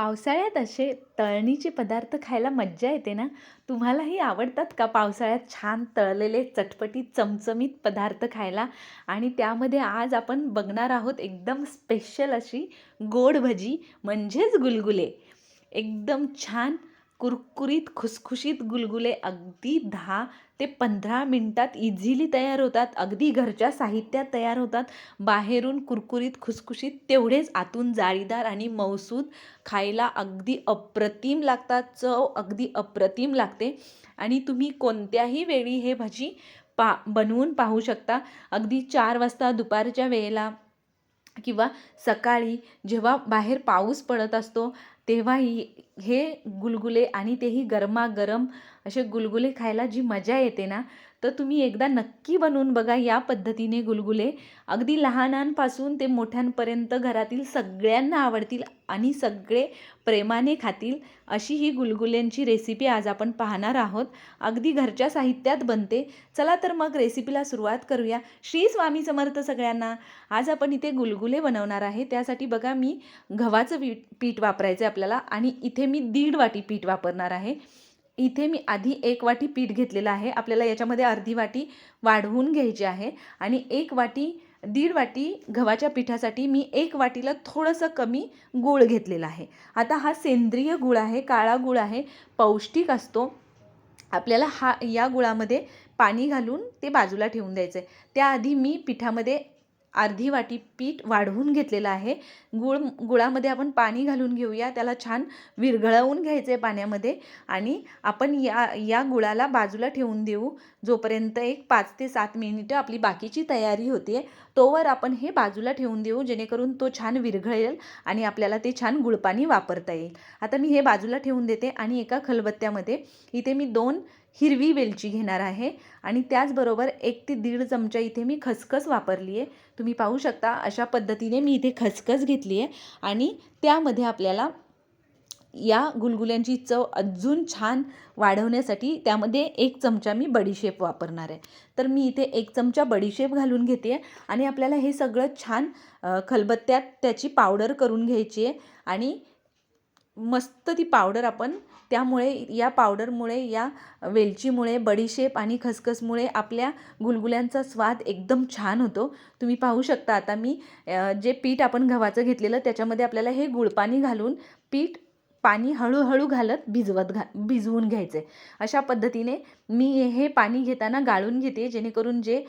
पावसाळ्यात असे तळणीचे पदार्थ खायला मज्जा येते ना? तुम्हालाही आवडतात का पावसाळ्यात छान तळलेले चटपटीत चमचमीत पदार्थ खायला? आणि त्यामध्ये आज आपण बघणार आहोत एकदम स्पेशल अशी गोड भजी म्हणजेच गुलगुले. एकदम छान कुरकुरीत खुसखुशीत गुलगुले अगदी दहा ते पंधरा मिनटात इझिली तयार होतात. अगदी घरच्या साहित्यात तयार होतात. बाहेरून कुरकुरीत खुसखुशीत तेवढेच आतून जाळीदार आणि मऊसूद खायला अगदी अप्रतिम लागतात. चव अगदी अप्रतिम लागते. आणि तुम्ही कोणत्याही वेळी हे भजी पा बनवून पाहू शकता. अगदी चार वाजता दुपारच्या वेळेला किंवा सकाळी जेव्हा बाहेर पाऊस पडत असतो तेव्हाही हे गुलगुले आणि तेही गरमागरम असे गुलगुले खायला जी मजा येते ना तर तुम्ही एकदा नक्की बनवून बघा या पद्धतीने गुलगुले. अगदी लहानांपासून ते मोठ्यांपर्यंत घरातील सगळ्यांना आवडतील आणि सगळे प्रेमाने खातील अशी ही गुलगुल्यांची रेसिपी आज आपण पाहणार आहोत. अगदी घरच्या साहित्यात बनते. चला तर मग रेसिपीला सुरुवात करूया. श्री स्वामी समर्थ सगळ्यांना. आज आपण इथे गुलगुले बनवणार आहे. त्यासाठी बघा मी गव्हाचं पीठ पीठ वापरायचं आहे आपल्याला आणि इथे मी दीड वाटी पीठ वापरणार आहे. इथे मी आधी एक वाटी पीठ घेतलेलं आहे. आपल्याला याच्यामध्ये अर्धी वाटी वाढवून घ्यायची आहे आणि एक वाटी दीड वाटी गव्हाच्या पिठासाठी मी एक वाटीला थोडंसं कमी गूळ घेतलेला आहे. आता हा सेंद्रिय गूळ आहे काळा गूळ आहे पौष्टिक असतो. आपल्याला हा या गुळामध्ये पाणी घालून ते बाजूला ठेवून द्यायचं आहे त्याआधी मी पिठामध्ये अर्धी वाटी पीठ वाढवून घेतलेलं आहे. गुळ गुळामध्ये आपण पाणी घालून घेऊया. त्याला छान विरघळवून घ्यायचं आहे पाण्यामध्ये आणि आपण या या गुळाला बाजूला ठेवून देऊ. जोपर्यंत एक पाच ते सात मिनिटं आपली बाकीची तयारी होते तोवर आपण हे बाजूला ठेवून देऊ जेणेकरून तो छान विरघळेल आणि आपल्याला ते छान गुळपाणी वापरता येईल. आता मी हे बाजूला ठेवून देते आणि एका खलबत्त्यामध्ये इथे मी दोन हिरवी वेलची घेणार आहे. आणि त्याचबरोबर एक ते दीड चमचा इथे मी खसखस वापरली आहे. तुम्ही पाहू शकता अशा पद्धतीने मी इथे खसखस घेतली आहे. आणि त्यामध्ये आपल्याला या गुलगुल्यांची चव अजून छान वाढवण्यासाठी त्यामध्ये एक चमचा मी बडीशेप वापरणार आहे. तर मी इथे एक चमचा बडीशेप घालून घेते आहे. आणि आपल्याला हे सगळं छान खलबत्त्यात त्याची पावडर करून घ्यायची आहे. आणि मस्त ती पावडर आपण त्यामुळे या पावडरमुळे या वेलचीमुळे बडीशेप आणि खसखसमुळे आपल्या गुलगुल्यांचा स्वाद एकदम छान होतो. तुम्ही पाहू शकता आता मी जे पीठ आपण गव्हाचं घेतलेलं त्याच्यामध्ये आपल्याला हे गुळपाणी घालून पीठ पाणी हळूहळू घालत भिजवत घा भिजवून घ्यायचे. अशा पद्धतीने मी हे पाणी घेताना गाळून घेते जेणेकरून जे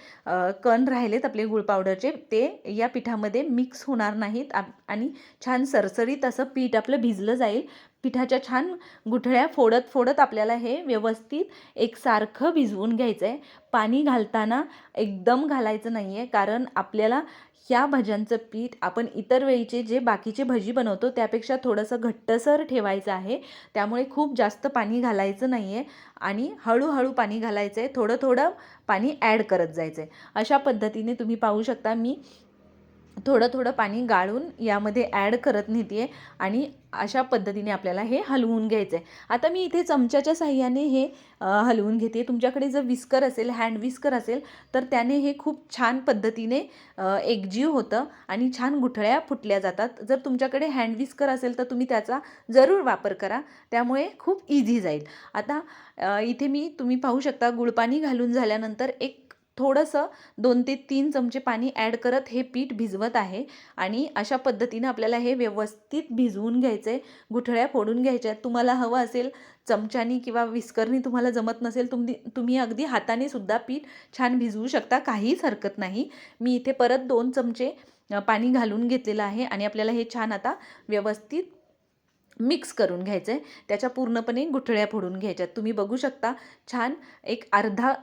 कण राहिलेत आपले गुळ पावडरचे ते या पिठामध्ये मिक्स होणार नाहीत. आणि छान सरसरीत असं पीठ आपलं भिजलं जाईल. पिठाच्या छान गुठळ्या फोडत फोडत आपल्याला हे व्यवस्थित एकसारखं भिजवून घ्यायचं आहे पाणी घालताना एकदम घालायचं नाही आहे कारण आपल्याला ह्या भज्यांचं पीठ आपण इतर वेळीचे जे बाकीचे भजी बनवतो त्यापेक्षा थोडंसं घट्टसर ठेवायचं आहे. त्यामुळे खूप जास्त पाणी घालायचं नाही आहे आणि हळूहळू पाणी घालायचं आहे थोडं थोडं पाणी ॲड करत जायचं आहे अशा पद्धतीने तुम्ही पाहू शकता मी थोडं थोडं पाणी गाळून यामध्ये ॲड करत नेते आहे आणि अशा पद्धतीने आपल्याला हे हलवून घ्यायचं आहे आता मी इथे चमच्याच्या साह्याने हे हलवून घेते. तुमच्याकडे जर विस्कर असेल हँड विस्कर असेल तर त्याने हे खूप छान पद्धतीने एकजीव होतं आणि छान गुठळ्या फुटल्या जातात. जर तुमच्याकडे हँड विस्कर असेल तर तुम्ही त्याचा जरूर वापर करा. त्यामुळे खूप इझी जाईल. आता इथे मी तुम्ही पाहू शकता गुळपाणी घालून झाल्यानंतर एक थोडंसं दोन ते तीन चमचे पाणी ॲड करत हे पीठ भिजवत आहे. आणि अशा पद्धतीनं आपल्याला हे व्यवस्थित भिजवून घ्यायचं आहे गुठळ्या फोडून घ्यायच्या आहेत तुम्हाला हवं असेल चमच्यानी किंवा विस्करनी तुम्हाला जमत नसेल तुम्ही तुम्ही अगदी हाताने सुद्धा पीठ छान भिजवू शकता. काहीच हरकत नाही. मी इथे परत दोन चमचे पाणी घालून घेतलेलं आहे आणि आपल्याला हे छान आता व्यवस्थित मिक्स करून घ्यायचं आहे त्याच्या पूर्णपणे गुठळ्या फोडून घ्यायच्यात. तुम्ही बघू शकता छान एक अर्धा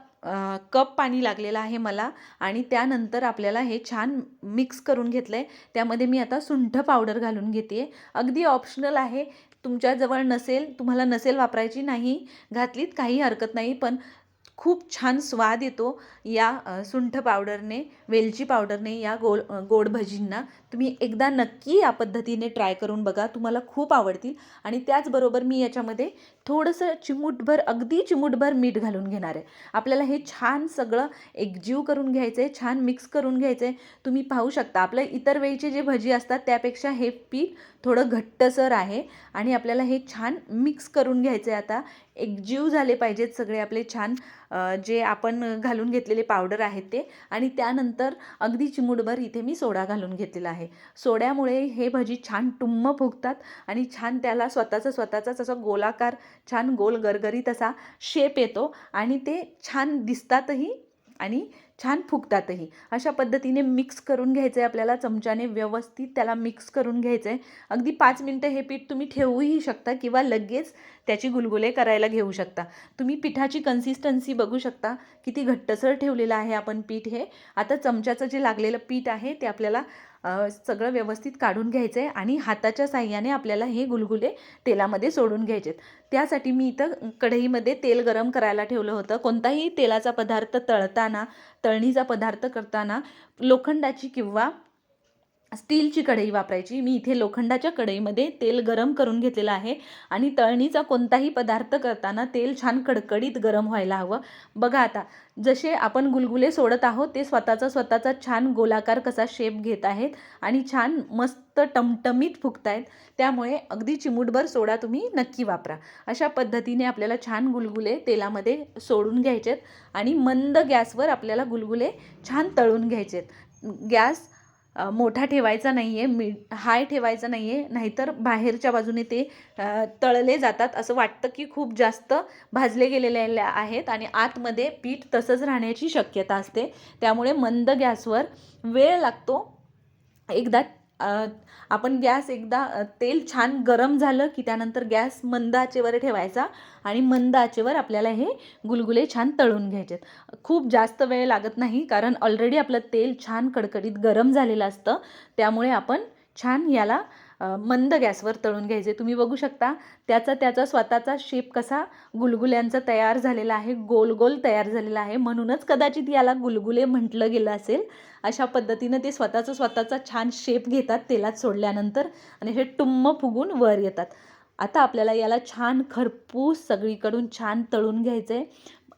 कप पाणी लागलेलं आहे मला आणि त्यानंतर आपल्याला हे छान मिक्स करून घेतलं आहे त्यामध्ये मी आता सुंठ पावडर घालून घेते आहे अगदी ऑप्शनल आहे. तुमच्याजवळ नसेल तुम्हाला नसेल वापरायची नाही. घातलीत काही हरकत नाही. पण खूप छान स्वाद येतो या सुंठ पावडरने वेलची पावडरने या गोड गोड भजींना. तुम्ही एकदा नक्की या पद्धतीने ट्राय करून बघा तुम्हाला खूप आवडतील. आणि त्याचबरोबर मी याच्यामध्ये थोडंसं चिमूटभर अगदी चिमूटभर मीठ घालून घेणार आहे. आपल्याला हे छान सगळं एकजीव करून घ्यायचं आहे छान मिक्स करून घ्यायचं आहे तुम्ही पाहू शकता आपल्या इतर वेळीचे जे भजी असतात त्यापेक्षा हे पीठ थोडं घट्टसर आहे आणि आपल्याला हे छान मिक्स करून घ्यायचं आहे आता. एकजीव झाले पाहिजेत सगळे आपले छान जे आपण घालून घेतलेले पावडर आहेत ते. आणि त्यानंतर अगदी चिमूटभर इथे मी सोडा घालून घेतलेला आहे. सोड्यामुळे हे भजी छान टुम्म फुगतात आणि छान त्याला स्वतःचा स्वतःचाच असा गोलाकार छान गोल गरगरीत असा शेप येतो आणि ते छान दिसतातही आणि छान फुगतातही. अशा पद्धतीने मिक्स करून घ्यायचं आहे आपल्याला चमच्याने व्यवस्थित त्याला मिक्स करून घ्यायचं आहे अगदी पाच मिनटं हे पीठ तुम्ही ठेवूही शकता किंवा लगेच त्याची गुलगुले करायला घेऊ शकता. तुम्ही पिठाची कन्सिस्टन्सी बघू शकता. किती घट्टसर ठेवलेलं आहे आपण पीठ हे. आता चमच्याचं जे लागलेलं पीठ आहे ते आपल्याला सगळं व्यवस्थित काढून घ्यायचं आहे आणि हाताच्या साह्याने आपल्याला हे गुलगुले तेलामध्ये सोडून घ्यायचे त्यासाठी मी इथं कढईमध्ये तेल गरम करायला ठेवलं होतं. कोणताही तेलाचा पदार्थ तळताना तळणीचा पदार्थ करताना लोखंडाची किंवा स्टीलची कढई वापरायची. मी इथे लोखंडाच्या कढईमध्ये तेल गरम करून घेतलेलं आहे आणि तळणीचा कोणताही पदार्थ करताना तेल छान कडकडीत गरम व्हायला हवं. बघा आता जसे आपण गुलगुले सोडत आहोत ते स्वतःचा स्वतःचा छान गोलाकार कसा शेप घेत आहेत आणि छान मस्त टमटमीत फुगत आहेत त्यामुळे अगदी चिमूटभर सोडा तुम्ही नक्की वापरा. अशा पद्धतीने आपल्याला छान गुलगुले तेलामध्ये सोडून घ्यायचेत आणि मंद गॅसवर आपल्याला गुलगुले छान तळून घ्यायचेत. गॅस मोठा ठेवायचा नाही आहे मी हाय ठेवायचा नाही आहे नाहीतर बाहेरच्या बाजूने ते तळले जातात असं वाटतं की खूप जास्त भाजले गेलेले आहेत आणि आतमध्ये पीठ तसंच राहण्याची शक्यता असते. त्यामुळे मंद गॅसवर वेळ लागतो. एकदा आपण गॅस एकदा तेल छान गरम झालं की त्यानंतर गॅस मंद आचेवर ठेवायचा आणि मंद आचेवर आपल्याला हे गुलगुले छान तळून घ्यायचे खूप जास्त वेळ लागत नाही कारण ऑलरेडी आपलं तेल छान कडकडीत गरम झालेलं असतं. त्यामुळे आपण छान याला मंद गॅसवर तळून घ्यायचे. तुम्ही बघू शकता त्याचा त्याचा स्वतःचा शेप कसा गुलगुल्यांचा तयार झालेला आहे गोल गोल तयार झालेला आहे. म्हणूनच कदाचित याला गुलगुले म्हटलं गेलं असेल. अशा पद्धतीनं ते स्वतःचा स्वतःचा छान शेप घेतात तेलात सोडल्यानंतर आणि हे टुम्म फुगून वर येतात. आता आपल्याला याला छान खरपूस सगळीकडून छान तळून घ्यायचं आहे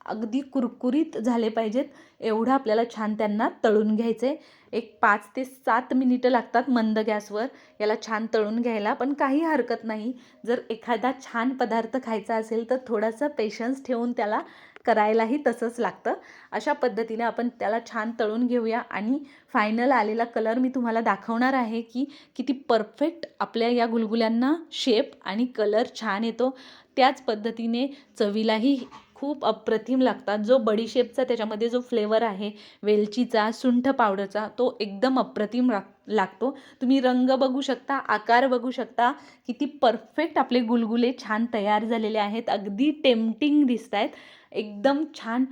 अगदी कुरकुरीत झाले पाहिजेत. एवढं आपल्याला छान त्यांना तळून घ्यायचं आहे एक पाच ते सात मिनिटं लागतात मंद गॅसवर. याला छान तळून घ्यायला. पण काही हरकत नाही. जर एखादा छान पदार्थ खायचा असेल तर थोडासा पेशन्स ठेवून त्याला करायलाही तसंच लागतं. अशा पद्धतीने आपण त्याला छान तळून घेऊया. आणि फायनल आलेला कलर मी तुम्हाला दाखवणार आहे की किती परफेक्ट आपल्या या गुलगुल्यांना शेप आणि कलर छान येतो. त्याच पद्धतीने चवीलाही खूप अप्रतिम लागतात. जो बडीशेपचा त्याच्यामध्ये जो फ्लेवर आहे वेलचीचा सुंठ पावडरचा तो एकदम अप्रतिम लाग लागतो. तुम्ही रंग बघू शकता आकार बघू शकता किती परफेक्ट आपले गुलगुले छान तयार झालेले आहेत. अगदी टेम्पटिंग दिसत आहेत एकदम छान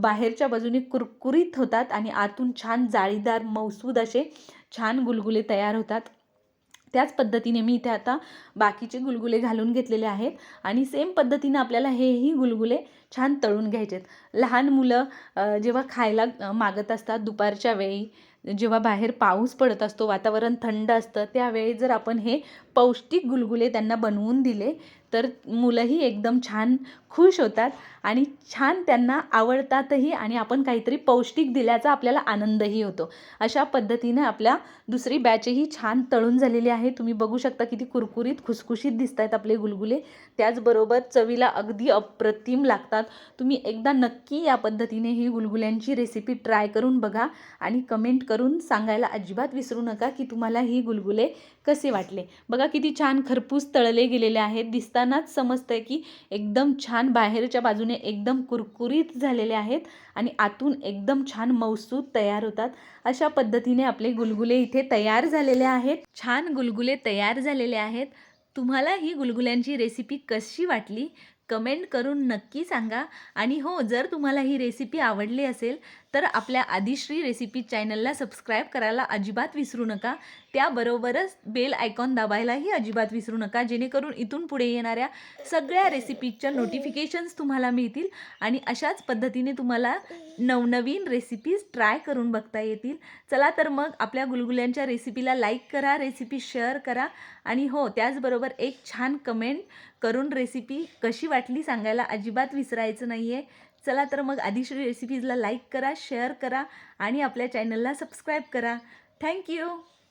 बाहेरच्या बाजूने कुरकुरीत होतात आणि आतून छान जाळीदार मौसूद असे छान गुलगुले तयार होतात. त्याच पद्धतीने मी इथे आता बाकीचे गुलगुले घालून घेतलेले आहेत. आणि सेम पद्धतीनं आपल्याला हेही गुलगुले छान तळून घ्यायचे लहान मुलं जेव्हा खायला मागत असतात दुपारच्या वेळी जेव्हा बाहेर पाऊस पडत असतो वातावरण थंड असतं त्यावेळी जर आपण हे पौष्टिक गुलगुले त्यांना बनवून दिले तर मुलंही एकदम छान खुश होतात आणि छान त्यांना आवडतातही आणि आपण काहीतरी पौष्टिक दिल्याचा आपल्याला आनंदही होतो. अशा पद्धतीने आपल्या दुसरी बॅचही छान तळून झालेली आहे. तुम्ही बघू शकता किती कुरकुरीत खुसखुशीत दिसत आहेत आपले गुलगुले. त्याचबरोबर चवीला अगदी अप्रतिम लागतात. तुम्ही एकदा नक्की या पद्धतीने ही गुलगुल्यांची रेसिपी ट्राय करून बघा आणि कमेंट करून सांगायला अजिबात विसरू नका की तुम्हाला ही गुलगुले कसे वाटले. बघा किती छान खरपूस तळले गेलेले आहेत दिसतानाच समजतंय की एकदम छान बाहेरच्या बाजूने एकदम कुरकुरीत झालेले आहेत आणि आतून एकदम छान मौसूद तयार होतात. अशा पद्धतीने आपले गुलगुले इथे तयार झालेले आहेत. छान गुलगुले तयार झालेले आहेत. तुम्हाला ही गुलगुल्यांची रेसिपी कशी वाटली? कमेंट करून नक्की सांगा. आणि हो जर तुम्हाला ही रेसिपी आवडली असेल तर आपल्या आदिश्री रेसिपी चॅनलला सबस्क्राईब करायला अजिबात विसरू नका. त्याबरोबरच बेल आयकॉन दाबायलाही अजिबात विसरू नका. जेणेकरून इथून पुढे येणाऱ्या सगळ्या रेसिपीजच्या नोटिफिकेशन्स तुम्हाला मिळतील आणि अशाच पद्धतीने तुम्हाला नवनवीन रेसिपीज ट्राय करून बघता येतील. चला तर मग आपल्या गुलगुल्यांच्या रेसिपीला लाईक करा रेसिपी शेअर करा आणि हो त्याचबरोबर एक छान कमेंट करून रेसिपी कशी वाटली सांगायला अजिबात विसरायचं नाही आहे चला तर मग आदिश्री रेसिपीजला लाईक करा शेअर करा आणि आपल्या चॅनलला सबस्क्राईब करा. थँक्यू